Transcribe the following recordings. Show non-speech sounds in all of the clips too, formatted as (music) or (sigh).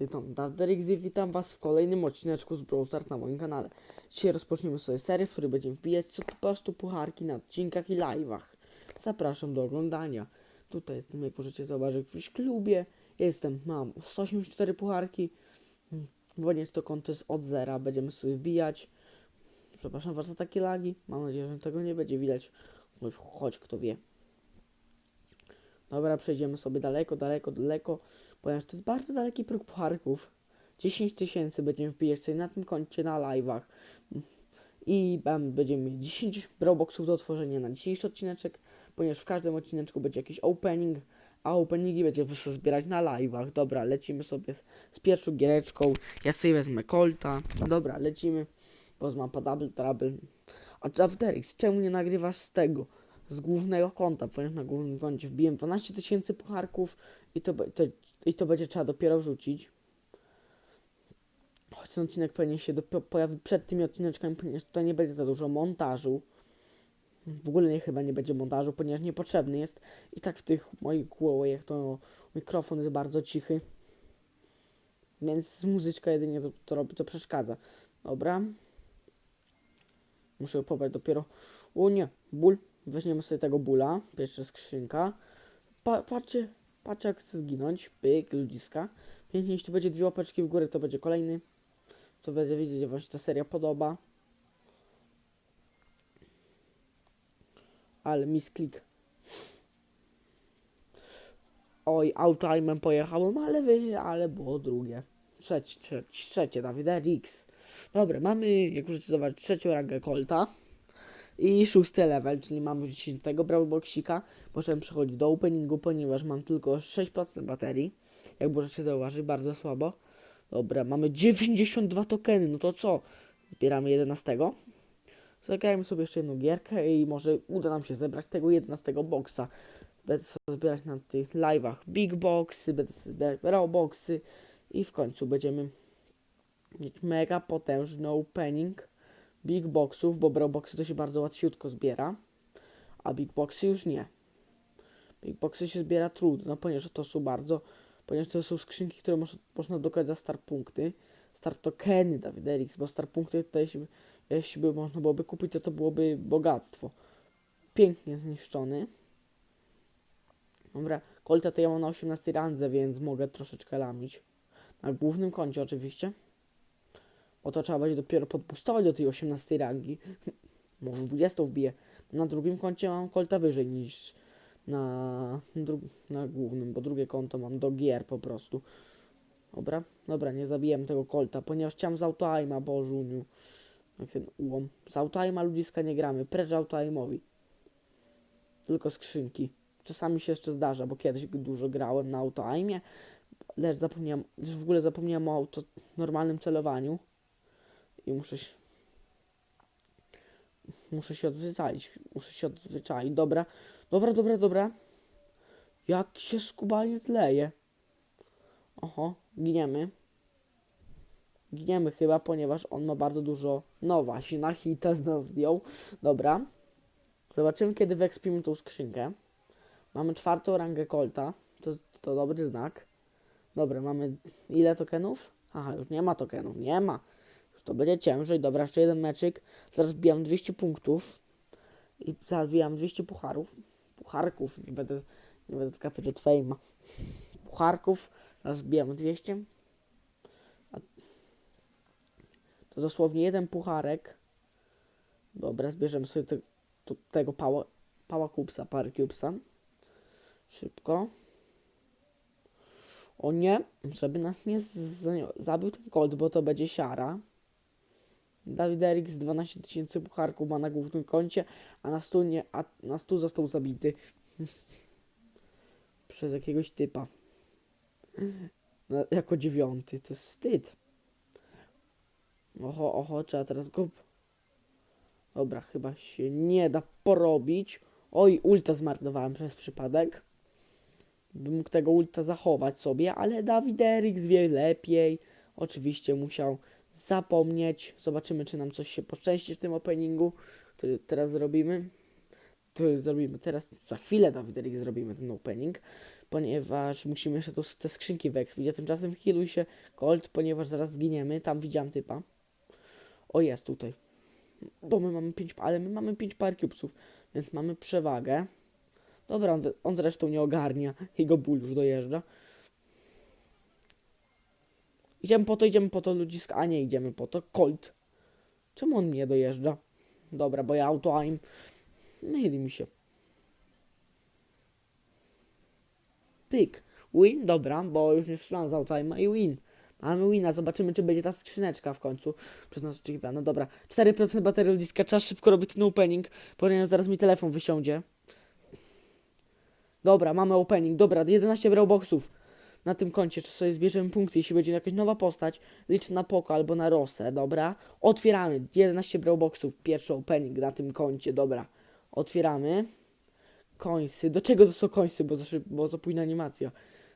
Tyton Daderix i witam was w kolejnym odcineczku z Brawl Stars na moim kanale. Dzisiaj rozpoczniemy sobie serię, w której będziemy wbijać co po prostu pucharki na odcinkach i live'ach. Zapraszam do oglądania. Tutaj jestem, jak możecie zobaczyć, w klubie. Jestem, mam 184 pucharki. Wodnie to konto jest od zera, będziemy sobie wbijać. Przepraszam was za takie lagi, mam nadzieję, że tego nie będzie widać. Choć kto wie. Dobra, przejdziemy sobie daleko, daleko, daleko, ponieważ to jest bardzo daleki próg pucharków. 10 tysięcy będziemy wbijać sobie na tym koncie na live'ach. I będziemy mieć 10 brawlboxów do otworzenia na dzisiejszy odcineczek, ponieważ w każdym odcineczku będzie jakiś opening, a openingi będziemy sobie zbierać na live'ach. Dobra, lecimy sobie z, pierwszą giereczką. Ja sobie wezmę Colta. Dobra, lecimy, bo mapa double, trouble. A Javderix, czemu nie nagrywasz z tego? Z głównego konta, ponieważ na głównym koncie wbiłem 12 tysięcy pucharków i to, to, i to będzie trzeba dopiero wrzucić. Choć ten odcinek powinien się pojawi przed tymi odcineczkami, ponieważ tutaj nie będzie za dużo montażu. W ogóle nie, chyba nie będzie montażu, ponieważ niepotrzebny jest. I tak w tych moich głowach to mikrofon jest bardzo cichy. Więc muzyczka jedynie to, to robi, to przeszkadza. Dobra. Muszę pobrać dopiero. O nie, ból. Weźmiemy sobie tego bóla. Pierwsza skrzynka. Pa, patrzcie, patrzcie jak chce zginąć. Pyk, ludziska. Pięknie, jeśli będzie dwie łapeczki w górę, to będzie kolejny. To będzie wiedzieć, że wam się ta seria podoba. Ale misklik. Oj, autoimem pojechałem, ale wy, ale było drugie. Trzecie, trzecie, trzecie Dawid X. Dobra, mamy, jak możecie zobaczyć, trzecią rangę Colta i szósty level, czyli mamy już 10 tego Brawlboxika. Możemy przechodzić do openingu, ponieważ mam tylko 6% baterii. Jak możecie zauważyć, bardzo słabo. Dobra, mamy 92 tokeny, no to co? Zbieramy 11. Zagrajmy sobie jeszcze jedną gierkę i może uda nam się zebrać tego 11 boxa. Będę sobie zbierać na tych live'ach big boxy, będę sobie zbierać boxy i w końcu będziemy mieć mega potężny opening big boxów, bo boxy to się bardzo łatwiutko zbiera, a big boxy już nie. Big boxy się zbiera trudno, ponieważ to są bardzo, ponieważ to są skrzynki, które moż, można dokładać za star punkty, star tokeny Dawiderix, bo star punkty tutaj jeśli, jeśli by można byłoby kupić, to to byłoby bogactwo. Pięknie zniszczony. Dobra, Colta to ja mam na 18 randze, więc mogę troszeczkę lamić. Na głównym koncie oczywiście. Bo to trzeba będzie dopiero podbustować do tej 18 rangi. (laughs) Może 20 wbiję. Na drugim koncie mam kolta wyżej niż na, na głównym, bo drugie konto mam do gier po prostu. Dobra, dobra, nie zabiłem tego kolta, ponieważ chciałem z autoaima, bożuniu. Jak ten ułom. Z autoaima ludziska nie gramy, precz autoaimowi. Tylko skrzynki. Czasami się jeszcze zdarza, bo kiedyś dużo grałem na autoaimie, lecz zapomniałem, w ogóle zapomniałem o auto, normalnym celowaniu i muszę się muszę się odzwyczaić, muszę się odzwyczaić, dobra, dobra, dobra, dobra, jak się skubaniec leje, oho, giniemy, giniemy chyba, ponieważ on ma bardzo dużo, no właśnie, na hita z nas zdjął, dobra, zobaczymy kiedy wyekspimy tą skrzynkę, mamy czwartą rangę Colta, to, to dobry znak, dobra, mamy ile tokenów? Aha, już nie ma tokenów, nie ma, to będzie ciężej. Dobra, jeszcze jeden meczyk. Zaraz wbijam 200 punktów. I zaraz wbijam 200 pucharów. Pucharków. Nie będę, nie będę skapać od fejma. Pucharków. Zaraz wbijam 200. A to dosłownie jeden pucharek. Dobra, zbierzemy sobie te, to, tego pała, pała kupsa, parę cubesa. Szybko. O nie, żeby nas nie zabił ten kolt, bo to będzie siara. Dawid Erik z 12 tysięcy pucharków ma na głównym koncie, a na stu, nie, a na stu został zabity (laughs) przez jakiegoś typa. No, jako dziewiąty, to jest wstyd. Oho, oho, trzeba teraz go... Dobra, chyba się nie da porobić. Oj, ulta zmarnowałem przez przypadek. Bym mógł tego ulta zachować sobie, ale Dawid Erik wie lepiej. Oczywiście musiał zapomnieć. Zobaczymy, czy nam coś się poszczęści w tym openingu, który teraz zrobimy. Jest zrobimy teraz, za chwilę Dawid Erik zrobimy ten opening. ponieważ musimy jeszcze to, te skrzynki wyekspić. A tymczasem healuj się Colt, ponieważ zaraz zginiemy. Tam widziałem typa. O, jest tutaj. Bo my mamy 5, ale my mamy 5 par cubesów, więc mamy przewagę. Dobra, on, on zresztą nie ogarnia. Jego ból już dojeżdża. Idziemy po to, idziemy po to ludziska, a nie idziemy po to. Colt. Czemu on nie dojeżdża? Dobra, bo ja auto aim. Myli mi się. Pyk. Win, dobra, bo już nie strzelam z auto aima i win. Mamy wina, zobaczymy czy będzie ta skrzyneczka w końcu przez nas oczekiwana. Dobra, 4% baterii ludziska, trzeba szybko robić ten opening, ponieważ zaraz mi telefon wysiądzie. Dobra, mamy opening, dobra, 11 boxów na tym koncie, czy sobie zbierzemy punkty, jeśli będzie jakaś nowa postać, liczę na Poko albo na Rosę, dobra. Otwieramy, 11 boxów, pierwszy opening na tym koncie, dobra. Otwieramy. Końsy, do czego to są końsy, bo za, bo za późna animacja.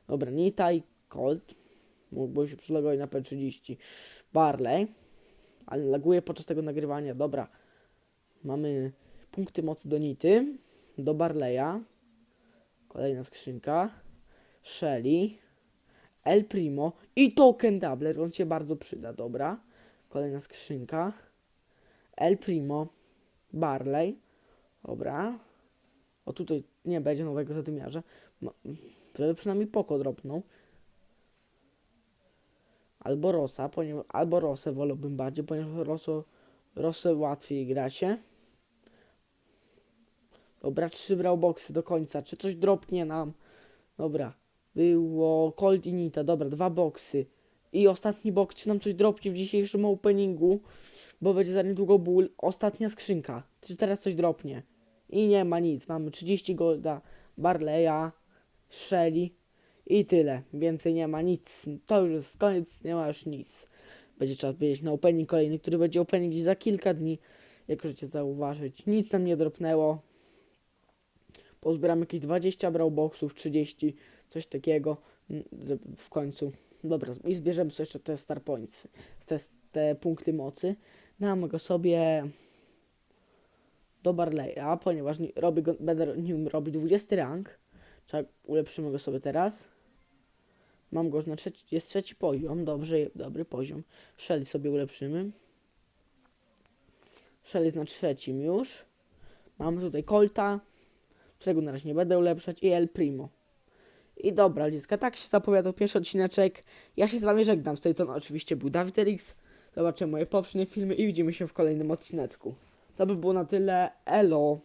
Dobra, Nitai, Colt, mógłby się przylogować na P30. Barley, ale laguje podczas tego nagrywania, dobra. Mamy punkty mocy do Nity, do Barleya, kolejna skrzynka, Shelly, El Primo i Token Doubler, on się bardzo przyda, dobra. Kolejna skrzynka, El Primo, Barley, dobra. O tutaj nie będzie nowego zadymiarza, żeby przynajmniej Poko dropnął. Albo Rosa, ponieważ, albo Rosę wolałbym bardziej, ponieważ Roso, Rosę łatwiej gra się. Dobra, trzy boxy do końca. Czy coś dropnie nam? Dobra. Było Cold i Nita. Dobra, dwa boxy. I ostatni box, czy nam coś dropnie w dzisiejszym openingu? Bo będzie za niedługo ból. Ostatnia skrzynka. Czy teraz coś dropnie? I nie ma nic. Mamy 30 golda, Barleya, Shelly i tyle. Więcej nie ma nic. To już jest koniec, nie ma już nic. Będzie trzeba wiedzieć na opening kolejny, który będzie opening gdzieś za kilka dni. Jak możecie zauważyć. Nic tam nie dropnęło. Pozbieram jakieś 20 brawlboxów, 30, coś takiego mm, w końcu. Dobra, i zbierzemy sobie jeszcze te star points, te, te punkty mocy. Damy go sobie do Barleya, ponieważ nie, robię go, będę nim robić 20 rank. Ulepszymy go sobie teraz. Mam go już na trzeci, jest trzeci poziom, dobrze, dobry poziom. Shelly sobie ulepszymy. Shelly jest na trzecim już. Mamy tutaj Colta, którego na razie nie będę ulepszać, i El Primo. I dobra, Liska, tak się zapowiadał pierwszy odcineczek. Ja się z wami żegnam. Z tej oczywiście był Dawid Rix. Zobaczymy moje poprzednie filmy i widzimy się w kolejnym odcineczku. To by było na tyle. Elo.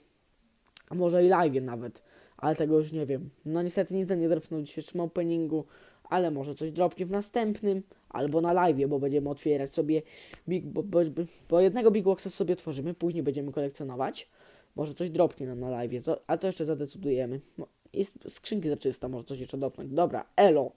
A może i live nawet. Ale tego już nie wiem. No niestety nic nie dropnął w dzisiejszym openingu. Ale może coś dropnie w następnym. Albo na live, bo będziemy otwierać sobie big, bo, bo, bo jednego Big Boxa sobie tworzymy. Później będziemy kolekcjonować. Może coś dropnie nam na live, ale to jeszcze zadecydujemy. I skrzynki za 300 może coś jeszcze dropnąć. Dobra, elo.